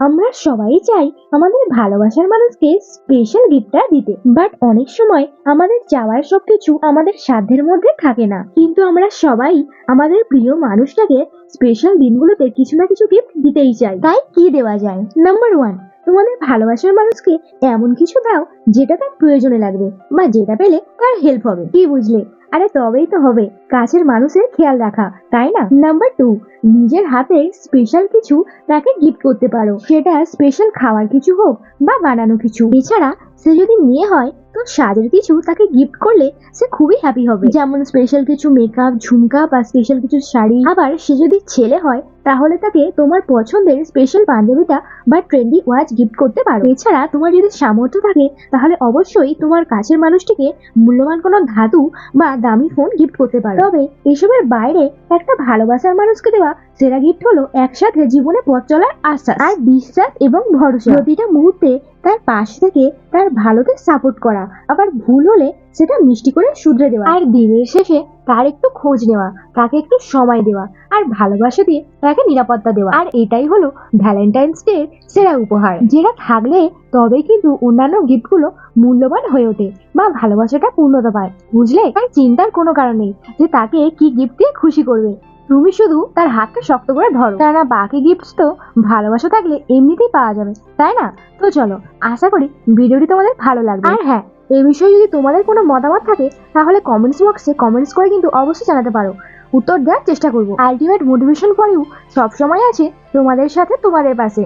আমরা সবাই চাই আমাদের ভালোবাসার মানুষকে স্পেশাল গিফটটা দিতে। বাট অনেক সময় আমাদের চাওয়ার সবকিছু আমাদের সাধ্যের মধ্যে থাকে না। কিন্তু আমরা সবাই আমাদের প্রিয় মানুষটাকে স্পেশাল দিনগুলোতে কিছু না কিছু গিফট দিতেই চাই। তাই কি দেওয়া যায়? নাম্বার ওয়ান তোমাদের ভালোবাসার মানুষকে এমন কিছু দাও যেটা তার প্রয়োজনে লাগবে বা যেটা পেলে তার হেল্প হবে। কি বুঝলে? আরে তবেই তো হবে। কাছের মানুষের খেয়াল রাখা, তাই না? নাম্বার টু নিজের হাতে স্পেশাল কিছু তাকে গিফট করতে পারো। সেটা স্পেশাল খাওয়ার কিছু হোক বা বানানো কিছু। এছাড়া সে যদি মেয়ে হয় সাজের কিছু তাকে গিফট করলে সে খুবই হ্যাপি হবে। যেমন স্পেশাল কিছু মেকআপ ঝুমকা বা স্পেশাল কিছু শাড়ি। আবার সে যদি ছেলে হয়, তাহলে তাকে তোমার পছন্দের স্পেশাল পাঞ্জাবিটা বা ট্রেন্ডি ওয়াচ গিফট করতে পারো। এছাড়া তোমার যদি সামর্থ্য থাকে, তাহলে অবশ্যই তোমার কাছের মানুষটিকে মূল্যবান কোনো ধাতু বা দামি ফোন গিফট করতে পারো। তবে এসবের বাইরে একটা ভালোবাসার মানুষকে দেওয়া, সেরা গিফট হলো একসাথে জীবনে পথ চলার আশ্বাস। আর বিশ্বাস এবং ভরসা। প্রতিটা মুহূর্তে তার পাশ থেকে তার ভালোকে সাপোর্ট করা, আবার ভুল হলে সেটা মিষ্টি করে শুধরে দেওয়া। আর দিনের শেষে তার একটু খোঁজ নেওয়া, তাকে একটু সময় দেওয়া, আর ভালোবাসা দিয়ে তাকে নিরাপত্তা দেওয়া। আর এটাই হলো ভ্যালেন্টাইন্স ডে সেরা উপহার। যেটা থাকলে তবে কিন্তু অন্যান্য গিফটগুলো মূল্যবান হয়ে ওঠে বা ভালোবাসাটা পূর্ণতা পায়। বুঝলে? তাই চিন্তার কোনো কারণ নেই যে তাকে কি গিফট দিয়ে খুশি করবে। তুমি শুধু তার হাতটা শক্ত করে ধরো। কেননা বাকি গিফটস তো ভালোবাসা থাকলে এমনিতেই পাওয়া যাবে, তাই না? তো চলো, আশা করি ভিডিওটি তোমাদের ভালো লাগবে। আর হ্যাঁ এই বিষয়ে যদি তোমাদের কোনো মতামত থাকে, তাহলে কমেন্টস বক্সে কমেন্টস করে কিন্তু অবশ্যই জানাতে পারো। উত্তর দেওয়ার চেষ্টা করব। আলটিমেট মোটিভেশন পরেও সবসময় আছে তোমাদের সাথে, তোমাদের পাশে।